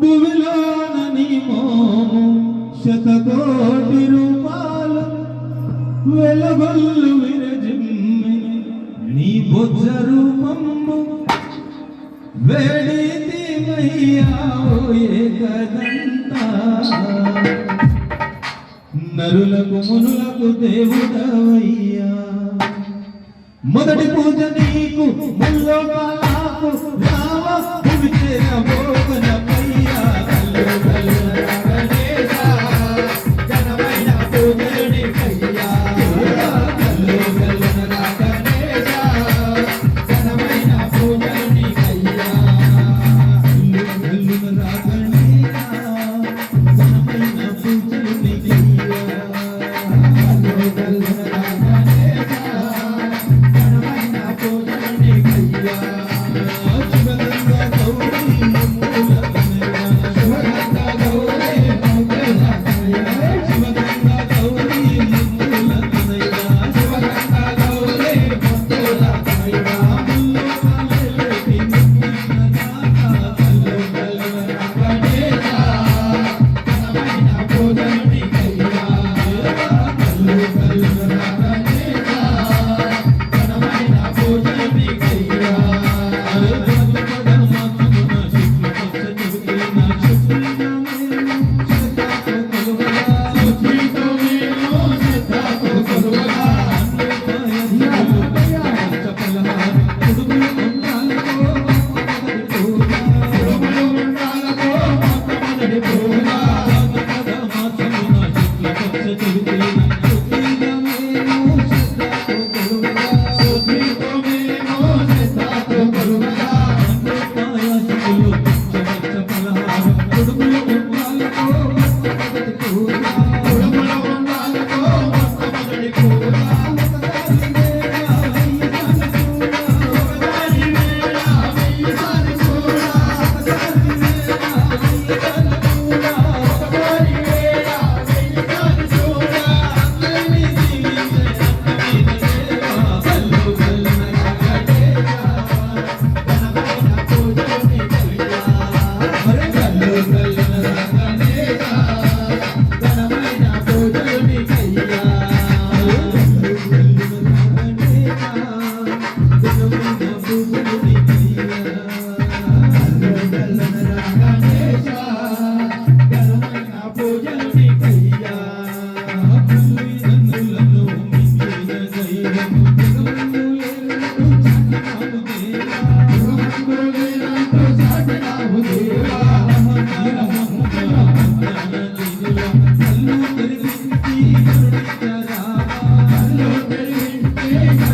భువిలోనని మోము శతకోటి రూపాలు వెలగొల్లు విరజిమ్మి నీ బొజ్జ రూపము. వేడితి మయ్యాయే కదంతా నరులకు మునులకు దేవుడవయ్యా. మొదటి పూజ నీకు ముల్లోకాలకు 变一样。Thank you.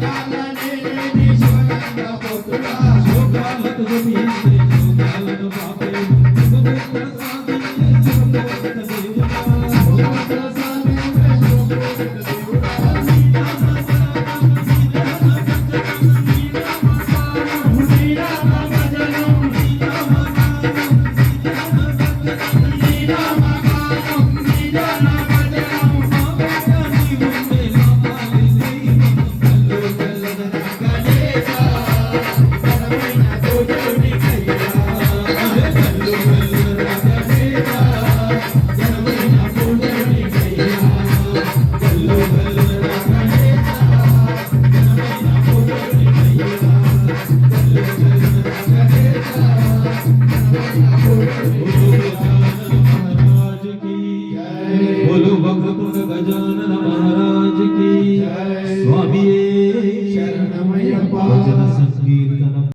God.